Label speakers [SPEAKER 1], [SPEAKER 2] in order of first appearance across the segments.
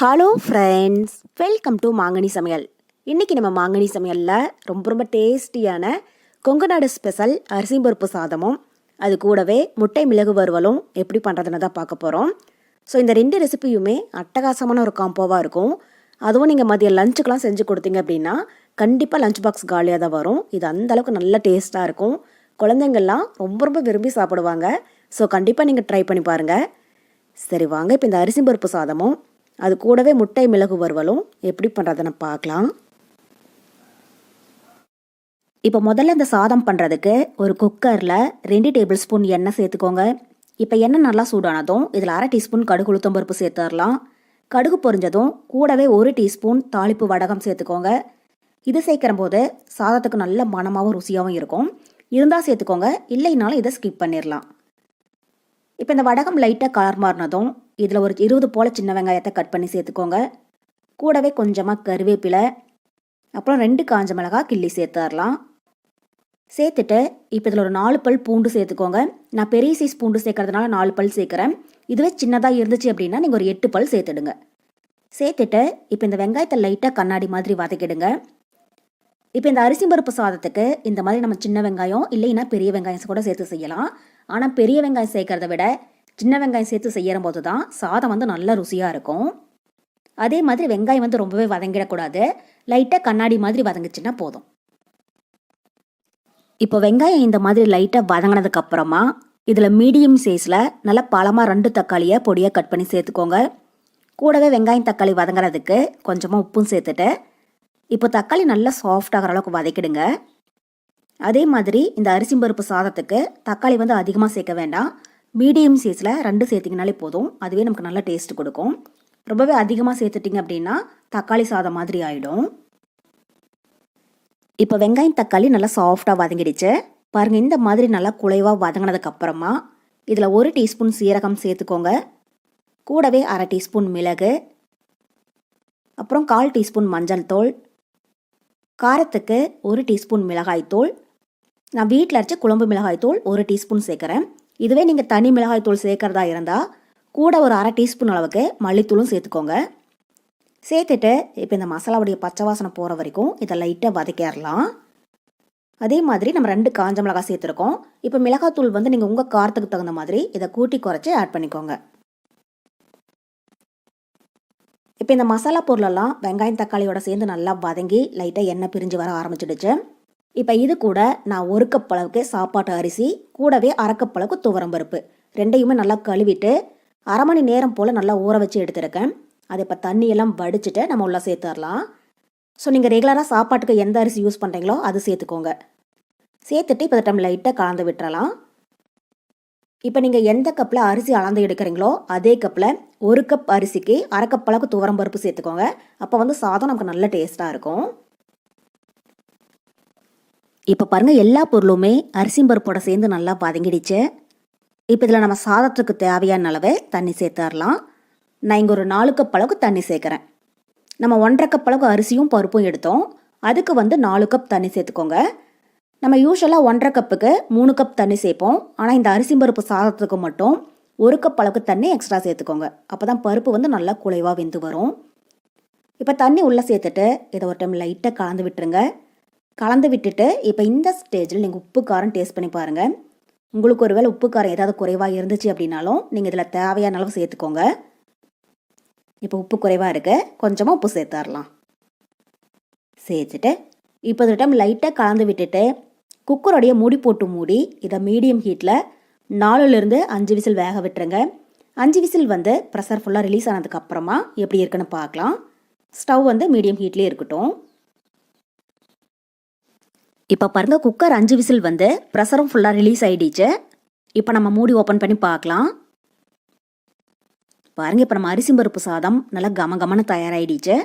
[SPEAKER 1] Hello friends welcome to மாங்கனி சமையல் இன்றைக்கி நம்ம மாங்கனி சமையலில் ரொம்ப ரொம்ப டேஸ்டியான கொங்கநாடு ஸ்பெஷல் அரிசி பருப்பு சாதமும் அது கூடவே முட்டை மிளகு வறுவலும் எப்படி பண்ணுறதுன்னு தான் பார்க்க போகிறோம் ஸோ இந்த ரெண்டு ரெசிபியுமே அட்டகாசமான ஒரு காம்போவாக இருக்கும். அதுவும் நீங்கள் மதியம் லஞ்சுக்கெலாம் செஞ்சு கொடுத்தீங்க அப்படின்னா கண்டிப்பாக லஞ்ச் பாக்ஸ் காலியாக தான் வரும். இது அந்தளவுக்கு நல்ல டேஸ்ட்டாக இருக்கும். குழந்தைங்கள்லாம் ரொம்ப ரொம்ப விரும்பி சாப்பிடுவாங்க. ஸோ கண்டிப்பாக நீங்கள் ட்ரை பண்ணி பாருங்கள் சரி வாங்க. இப்போ இந்த அரிசி பருப்பு சாதமும் அது கூடவே முட்டை மிளகு வறுவலும் எப்படி பண்ணுறதுன்னு பார்க்கலாம். இப்போ முதல்ல இந்த சாதம் பண்ணுறதுக்கு ஒரு குக்கரில் ரெண்டு டேபிள் ஸ்பூன் எண்ணெய் சேர்த்துக்கோங்க. இப்போ எண்ணெய் நல்லா சூடானதும் இதில் அரை டீஸ்பூன் கடுகு உளுத்தம் பருப்பு சேர்த்துடலாம். கடுகு பொரிஞ்சதும் கூடவே ஒரு டீஸ்பூன் தாளிப்பு வடகம் சேர்த்துக்கோங்க. இது சேர்க்குற போது சாதத்துக்கு நல்ல மனமாகவும் ருசியாகவும் இருக்கும். இருந்தால் சேர்த்துக்கோங்க இல்லைனாலும் இதை ஸ்கிப் பண்ணிடலாம். இப்போ இந்த வடகம் லைட்டாக கலர் மாறினதும் இதில் ஒரு இருபது போல் சின்ன வெங்காயத்தை கட் பண்ணி சேர்த்துக்கோங்க. கூடவே கொஞ்சமாக கருவேப்பிலை அப்புறம் ரெண்டு காஞ்ச மிளகாய் கிள்ளி சேர்த்துடலாம். சேர்த்துட்டு இப்போ இதில் ஒரு நாலு பல் பூண்டு சேர்த்துக்கோங்க. நான் பெரிய சைஸ் பூண்டு சேர்க்கறதுனால நாலு பல் சேர்க்குறேன். இதுவே சின்னதாக இருந்துச்சு அப்படின்னா நீங்கள் ஒரு எட்டு பல் சேர்த்துடுங்க. சேர்த்துட்டு இப்போ இந்த வெங்காயத்தை லைட்டாக கண்ணாடி மாதிரி வதக்கிடுங்க. இப்போ இந்த அரிசி பருப்பு சாதத்துக்கு இந்த மாதிரி நம்ம சின்ன வெங்காயம் இல்லைன்னா பெரிய வெங்காயம் கூட சேர்த்து செய்யலாம். ஆனால் பெரிய வெங்காயம் சேர்க்கறத விட சின்ன வெங்காயம் சேர்த்து செய்யற போது தான் சாதம் வந்து நல்லா ருசியாக இருக்கும். அதே மாதிரி வெங்காயம் வந்து ரொம்பவே வதங்கிடக்கூடாது. லைட்டாக கண்ணாடி மாதிரி வதங்குச்சுன்னா போதும். இப்போ வெங்காயம் இந்த மாதிரி லைட்டாக வதங்கினதுக்கப்புறமா இதில் மீடியம் சைஸில் நல்லா பழமாக ரெண்டு தக்காளியை பொடியாக கட் பண்ணி சேர்த்துக்கோங்க. கூடவே வெங்காயம் தக்காளி வதங்குறதுக்கு கொஞ்சமாக உப்பும் சேர்த்துட்டு இப்போ தக்காளி நல்லா சாஃப்டாகிற அளவுக்கு வதக்கிடுங்க. அதே மாதிரி இந்த அரிசி பருப்பு சாதத்துக்கு தக்காளி வந்து அதிகமாக சேர்க்க வேண்டாம். மீடியம் சைஸில் ரெண்டு சேர்த்திங்கனாலே போதும். அதுவே நமக்கு நல்ல டேஸ்ட் கொடுக்கும். ரொம்பவே அதிகமாக சேர்த்துட்டிங்க அப்படின்னா தக்காளி சாதம் மாதிரி ஆகிடும் இப்போ வெங்காயம் தக்காளி நல்லா சாஃப்டாக வதங்கிடுச்சு. பாருங்கள் இந்த மாதிரி நல்லா குலைவாக வதங்கினதுக்கப்புறமா இதில் ஒரு டீஸ்பூன் சீரகம் சேர்த்துக்கோங்க. கூடவே அரை டீஸ்பூன் மிளகு. அப்புறம் கால் டீஸ்பூன் மஞ்சள் தூள். காரத்துக்கு ஒரு டீஸ்பூன் மிளகாய்த்தூள். நான் வீட்டில் அரைச்ச குழம்பு மிளகாய்த்தூள் ஒரு டீஸ்பூன் சேர்க்குறேன். இதுவே நீங்கள் தனி மிளகாய்த்தூள் சேர்க்குறதா இருந்தால் கூட ஒரு அரை டீஸ்பூன் அளவுக்கு மல்லித்தூளும் சேர்த்துக்கோங்க. சேர்த்துட்டு இப்போ இந்த மசாலாவுடைய பச்சை வாசனை போகிற வரைக்கும் இதை லைட்டாக வதக்கிடலாம். அதே மாதிரி நம்ம ரெண்டு காஞ்ச மிளகாய் சேர்த்துருக்கோம். இப்போ மிளகாத்தூள் வந்து நீங்கள் உங்கள் காரத்துக்கு தகுந்த மாதிரி இதை கூட்டி குறைச்சி ஆட் பண்ணிக்கோங்க. இப்போ இந்த மசாலா பொருளெல்லாம் வெங்காயம் தக்காளியோட சேர்ந்து நல்லா வதங்கி லைட்டாக எண்ணெய் பிரிஞ்சு வர ஆரம்பிச்சிடுச்சு. இப்போ இது கூட நான் ஒரு கப் அளவுக்கு சாப்பாட்டு அரிசி கூடவே அரைக்கப் அளவுக்கு துவரம் பருப்பு. ரெண்டையுமே நல்லா கழுவிட்டு அரை மணி நேரம் போல் நல்லா ஊற வச்சு எடுத்துருக்கேன். அதை இப்போ தண்ணியெல்லாம் வடிச்சிட்டு நம்ம உள்ளே சேர்த்துடலாம். ஸோ நீங்கள் ரெகுலராக சாப்பாட்டுக்கு எந்த அரிசி யூஸ் பண்ணுறீங்களோ அது சேர்த்துக்கோங்க. சேர்த்துட்டு இப்போ டைம் லைட்டாக கலந்து விட்டுறலாம். இப்போ நீங்கள் எந்த கப்பில் அரிசி அளந்து எடுக்கிறீங்களோ அதே கப்பில் ஒரு கப் அரிசிக்கு அரை கப் அளவுக்கு துவரம் பருப்பு சேர்த்துக்கோங்க. அப்போ வந்து சாதம் நமக்கு நல்ல டேஸ்ட்டாக இருக்கும். இப்போ பாருங்கள் எல்லா பொருளுமே அரிசி பருப்போட சேர்ந்து நல்லா வதங்கிடுச்சு. இப்போ இதில் நம்ம சாதத்துக்கு தேவையான அளவு தண்ணி சேர்த்துடலாம். நான் இங்கே ஒரு நாலு கப் அளவுக்கு தண்ணி சேர்க்குறேன். நம்ம ஒன்றரை கப் அளவுக்கு அரிசியும் பருப்பும் எடுத்தோம். அதுக்கு வந்து நாலு கப் தண்ணி சேர்த்துக்கோங்க. நம்ம யூஸ்வலாக ஒன்றரை கப்புக்கு மூணு கப் தண்ணி சேர்ப்போம். ஆனால் இந்த அரிசி பருப்பு சாதத்துக்கு மட்டும் ஒரு கப் அளவுக்கு தண்ணி எக்ஸ்ட்ரா சேர்த்துக்கோங்க. அப்போ தான் பருப்பு வந்து நல்லா குலைவாக வெந்து வரும். இப்போ தண்ணி உள்ளே சேர்த்துட்டு இதை ஒரு டைம் லைட்டாக கலந்து விட்டுருங்க. கலந்து விட்டுட்டு இப்போ இந்த ஸ்டேஜில் நீங்கள் உப்பு காரம் டேஸ்ட் பண்ணி பாருங்கள் உங்களுக்கு ஒருவேளை உப்பு காரம் ஏதாவது குறைவாக இருந்துச்சு அப்படின்னாலும் நீங்கள் இதில் தேவையான அளவு சேர்த்துக்கோங்க. இப்போ உப்பு குறைவாக இருக்கு. கொஞ்சமாக உப்பு சேர்த்துடலாம் சேர்த்துட்டு இப்போ ஒரு டைம் லைட்டாக கலந்து விட்டுட்டு குக்கருடைய மூடி போட்டு மூடி இதை மீடியம் ஹீட்டில் நாலுலேருந்து அஞ்சு விசில் வேக விட்டுருங்க. அஞ்சு விசில் வந்து ப்ரெஷர் ஃபுல்லாக ரிலீஸ் ஆனதுக்கப்புறமா எப்படி இருக்குன்னு பார்க்கலாம். ஸ்டவ் வந்து மீடியம் ஹீட்லேயே இருக்கட்டும். இப்போ பாருங்கள் குக்கர் அஞ்சு விசில் வந்து ப்ரெஷரும் ஃபுல்லாக ரிலீஸ் ஆகிடுச்சு இப்போ நம்ம மூடி ஓப்பன் பண்ணி பார்க்கலாம். பாருங்கள் இப்போ நம்ம அரிசி பருப்பு சாதம் நல்லா கம கமன்னு தயாராகிடுச்சு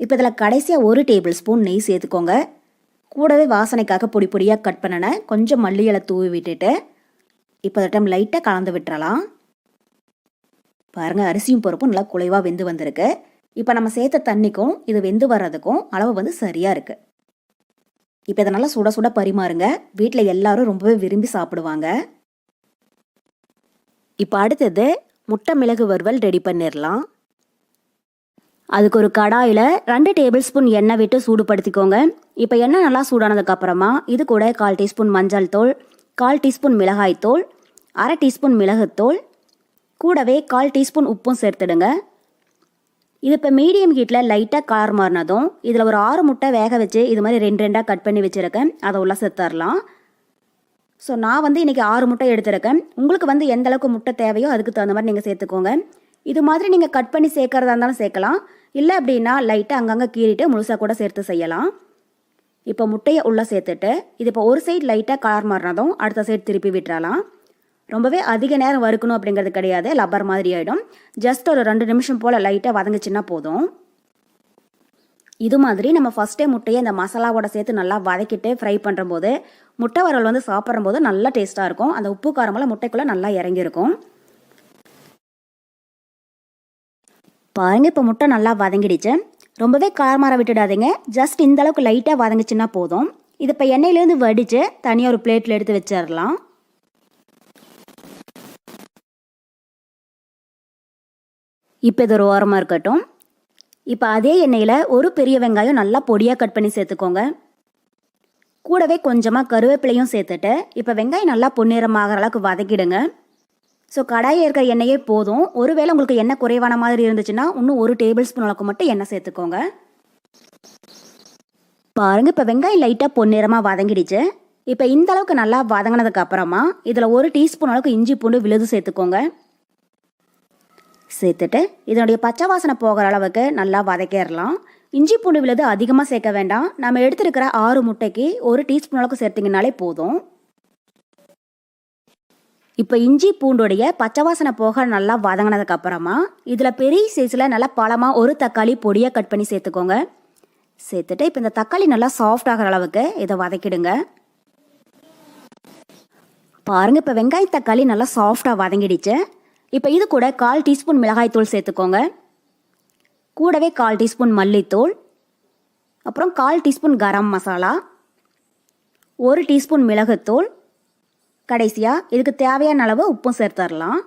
[SPEAKER 1] இப்போ இதில் கடைசியாக ஒரு டேபிள் ஸ்பூன் நெய் சேர்த்துக்கோங்க. கூடவே வாசனைக்காக பொடி பொடியாக கட் பண்ணின கொஞ்சம் மல்லி இலை தூவி விட்டுட்டு இப்போ அதை டைம் லைட்டாக கலந்து விட்டுறலாம். பாருங்கள் அரிசியும் பருப்பும் நல்லா குலைவாக வெந்து வந்திருக்கு. இப்போ நம்ம சேர்த்த தண்ணிக்கும் இது வெந்து வர்றதுக்கும் அளவு வந்து சரியாக இருக்குது இப்போ இதை நல்லா சுட சுட பரிமாறுங்க. வீட்டில் எல்லாரும் ரொம்பவே விரும்பி சாப்பிடுவாங்க. இப்போ அடுத்தது முட்டை மிளகு வறுவல் ரெடி பண்ணிடலாம் அதுக்கு ஒரு கடாயில் ரெண்டு டேபிள் ஸ்பூன் எண்ணெய் விட்டு சூடுபடுத்திக்கோங்க. இப்போ எண்ணெய் நல்லா சூடானதுக்கப்புறமா இது கூட கால் டீஸ்பூன் மஞ்சள் தூள் கால் டீஸ்பூன் மிளகாய் தூள் அரை டீஸ்பூன் மிளகுத்தூள் கூடவே கால் டீஸ்பூன் உப்பும் சேர்த்துடுங்க. இது இப்போ மீடியம் ஹீட்டில் லைட்டாக கலர் மாறினதும் இதில் ஒரு ஆறு முட்டை வேக வச்சு இது மாதிரி ரெண்டு ரெண்டாக கட் பண்ணி வச்சுருக்கேன். அதை உள்ள சேர்த்துடலாம் ஸோ நான் வந்து இன்றைக்கி ஆறு முட்டை எடுத்திருக்கேன். உங்களுக்கு வந்து எந்த அளவுக்கு முட்டை தேவையோ அதுக்கு தகுந்த மாதிரி நீங்கள் சேர்த்துக்கோங்க. இது மாதிரி நீங்கள் கட் பண்ணி சேர்க்கறதா இருந்தாலும் சேர்க்கலாம். இல்லை அப்படின்னா லைட்டாக அங்கங்கே கீறிட்டு முழுசாக கூட சேர்த்து செய்யலாம். இப்போ முட்டையை உள்ளே சேர்த்துட்டு இது இப்போ ஒரு சைடு லைட்டாக கலர் மாறினதும் அடுத்த சைடு திருப்பி விட்டுறலாம். ரொம்பவே அதிக நேரம் வறுக்கணும் அப்படிங்கிறது கிடையாது. லப்பர் மாதிரி ஆகிடும் ஜஸ்ட் ஒரு ரெண்டு நிமிஷம் போல் லைட்டாக வதங்குச்சுன்னா போதும். இது மாதிரி நம்ம ஃபஸ்ட்டே முட்டையை இந்த மசாலாவோட சேர்த்து நல்லா வதக்கிட்டு ஃப்ரை பண்ணுறம்போது முட்டை வரல் வந்து சாப்பிட்றம்போது நல்லா டேஸ்ட்டாக இருக்கும். அந்த உப்பு காரமெல்லாம் முட்டைக்குள்ளே நல்லா இறங்கியிருக்கும். பாருங்க இப்போ முட்டை நல்லா வதங்கிடுச்சு. ரொம்பவே காரமாற விட்டுடாதீங்க. ஜஸ்ட் இந்த அளவுக்கு லைட்டாக வதங்குச்சுன்னா போதும். இது இப்போ எண்ணெயிலேருந்து வடித்து தனியாக ஒரு பிளேட்டில் எடுத்து வச்சிடலாம். இப்போ இது ஒரு ஓரமாக இருக்கட்டும். இப்போ அதே எண்ணெயில் ஒரு பெரிய வெங்காயம் நல்லா பொடியாக கட் பண்ணி சேர்த்துக்கோங்க. கூடவே கொஞ்சமாக கருவேப்பிலையும் சேர்த்துட்டு இப்போ வெங்காயம் நல்லா பொன்னிறமாகற அளவுக்கு வதக்கிடுங்க. ஸோ கடாயில் இருக்கிற எண்ணெயே போதும். ஒருவேளை உங்களுக்கு எண்ணெய் குறைவான மாதிரி இருந்துச்சுன்னா இன்னும் ஒரு டேபிள் ஸ்பூன் அளவுக்கு மட்டும் எண்ணெய் சேர்த்துக்கோங்க. பாருங்கள் இப்போ வெங்காயம் லைட்டாக பொன்னிறமாக வதங்கிடுச்சு. இப்போ இந்த அளவுக்கு நல்லா வதங்கினதுக்கு அப்புறமா இதில் ஒரு டீஸ்பூன் அளவுக்கு இஞ்சி பூண்டு விழுது சேர்த்துக்கோங்க. சேர்த்துட்டு இதனுடைய பச்சை வாசனை போகிற அளவுக்கு நல்லா வதக்கிடலாம். இஞ்சி பூண்டு விழுது அதிகமாக சேர்க்க வேண்டாம். நம்ம எடுத்துருக்கிற ஆறு முட்டைக்கு ஒரு டீஸ்பூன் அளவுக்கு சேர்த்திங்கனாலே போதும். இப்போ இஞ்சி பூண்டுடைய பச்சை வாசனை போக நல்லா வதங்கினதுக்கு அப்புறமா இதில் பெரிய சைஸில் நல்லா பழமாக ஒரு தக்காளி பொடியாக கட் பண்ணி சேர்த்துக்கோங்க. சேர்த்துட்டு இப்போ இந்த தக்காளி நல்லா சாஃப்ட் ஆகிற அளவுக்கு இதை வதக்கிடுங்க. பாருங்கள் இப்போ வெங்காய தக்காளி நல்லா சாஃப்டாக வதங்கிடுச்சு. இப்போ இது கூட கால் டீஸ்பூன் மிளகாய்த்தூள் சேர்த்துக்கோங்க. கூடவே கால் டீஸ்பூன் மல்லித்தூள். அப்புறம் கால் டீஸ்பூன் கரம் மசாலா. ஒரு டீஸ்பூன் மிளகுத்தூள். கடைசியாக இதுக்கு தேவையான அளவு உப்பும் சேர்த்துடலாம்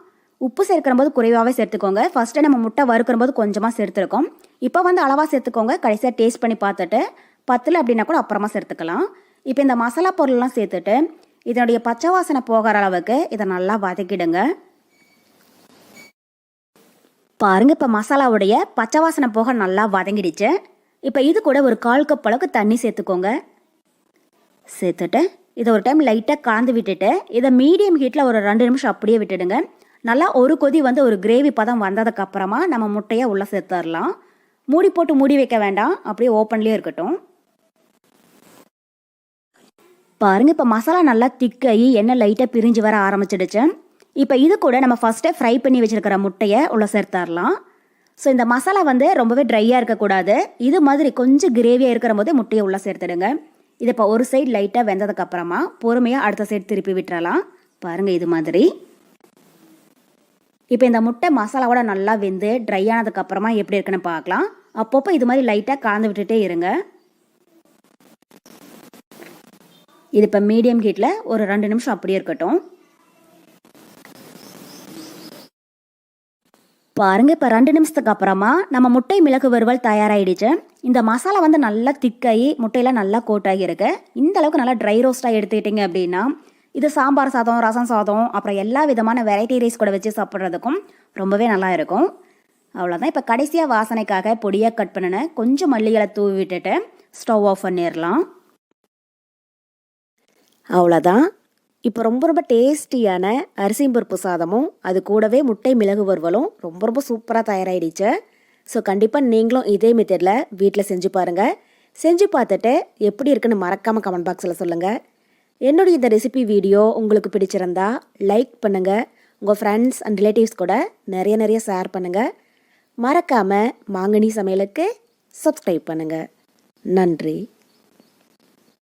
[SPEAKER 1] உப்பு சேர்க்கிற போது குறைவாகவே சேர்த்துக்கோங்க. ஃபஸ்ட்டு நம்ம முட்டை வறுக்கிற போது கொஞ்சமாக சேர்த்துருக்கோம். இப்போ வந்து அளவாக சேர்த்துக்கோங்க. கடைசியாக டேஸ்ட் பண்ணி பார்த்துட்டு பத்தில் அப்படின்னா கூட அப்புறமா சேர்த்துக்கலாம். இப்போ இந்த மசாலா பொருள்லாம் சேர்த்துட்டு இதனுடைய பச்சை வாசனை போகிற அளவுக்கு இதை நல்லா வதக்கிடுங்க. பாருங்கள் இப்போ மசாலாவுடைய பச்சை வாசனை போக நல்லா வதங்கிடுச்சு. இப்போ இது கூட ஒரு கால் கப் அளவுக்கு தண்ணி சேர்த்துக்கோங்க. சேர்த்துட்டு இதை ஒரு டைம் லைட்டாக கலந்து விட்டுட்டு இதை மீடியம் ஹீட்டில் ஒரு ரெண்டு நிமிஷம் அப்படியே விட்டுடுங்க. நல்லா ஒரு கொதி வந்து ஒரு கிரேவி பதம் வந்ததுக்கப்புறமா நம்ம முட்டையை உள்ளே சேர்த்துடலாம். மூடி போட்டு மூடி வைக்க வேண்டாம். அப்படியே ஓப்பன்லேயே இருக்கட்டும். பாருங்கள் இப்போ மசாலா நல்லா திக்காகி எண்ணெய் லைட்டாக பிரிஞ்சு வர ஆரம்பிச்சிடுச்சு. இப்போ இது கூட நம்ம ஃபஸ்ட்டே ஃப்ரை பண்ணி வச்சுருக்கிற முட்டையை உள்ளே சேர்த்தாரலாம். ஸோ இந்த மசாலா வந்து ரொம்பவே ட்ரையாக இருக்கக்கூடாது. இது மாதிரி கொஞ்சம் கிரேவியாக இருக்கிற போது முட்டையை உள்ளே சேர்த்துடுங்க. இது இப்போ ஒரு சைடு லைட்டாக வெந்ததுக்கப்புறமா பொறுமையாக அடுத்த சைடு திருப்பி விட்டுறலாம். பாருங்கள் இது மாதிரி. இப்போ இந்த முட்டை மசாலாவோட நல்லா வெந்து ட்ரை ஆனதுக்கப்புறமா எப்படி இருக்குன்னு பார்க்கலாம். அப்பப்போ இது மாதிரி லைட்டாக கலந்து விட்டுட்டே இருங்க. இது இப்போ மீடியம் ஹீட்டில் ஒரு ரெண்டு நிமிஷம் அப்படியே இருக்கட்டும். பாருங்க இப்போ ரெண்டு நிமிஷத்துக்கு அப்புறமா நம்ம முட்டை மிளகு வறுவல் தயாராகிடுச்சு இந்த மசாலா வந்து நல்லா திக்காகி முட்டையெல்லாம் நல்லா கோட்டாகி இருக்கு இந்த அளவுக்கு நல்லா ட்ரை ரோஸ்ட்டாக எடுத்துக்கிட்டிங்க அப்படின்னா இது சாம்பார் சாதம் ரசம் சாதம் அப்புறம் எல்லா விதமான வெரைட்டி ரைஸ் கூட வச்சு சாப்பிட்றதுக்கும் ரொம்பவே நல்லா இருக்கும். அவ்வளோதான் இப்போ கடைசியாக வாசனைக்காக பொடியாக கட் பண்ணினேன் கொஞ்சம் மல்லிகளை தூவி விட்டுட்டு ஸ்டவ் ஆஃப் பண்ணிடலாம். அவ்வளோதான் இப்போ ரொம்ப ரொம்ப டேஸ்டியான அரிசியும் பருப்பு சாதமும் அது கூடவே முட்டை மிளகு வறுவலும் ரொம்ப ரொம்ப சூப்பராக தயாராகிடுச்சு ஸோ கண்டிப்பாக நீங்களும் இதே மெத்தடில் வீட்டில் செஞ்சு பாருங்கள் செஞ்சு பார்த்துட்டு எப்படி இருக்குன்னு மறக்காமல் கமெண்ட் பாக்ஸில் சொல்லுங்கள் என்னுடைய இந்த ரெசிபி வீடியோ உங்களுக்கு பிடிச்சிருந்தா லைக் பண்ணுங்கள் உங்கள் ஃப்ரெண்ட்ஸ் அண்ட் ரிலேட்டிவ்ஸ் கூட நிறைய நிறைய ஷேர் பண்ணுங்கள் மறக்காமல் மாங்கனி சமையலுக்கு சப்ஸ்கிரைப் பண்ணுங்கள் நன்றி.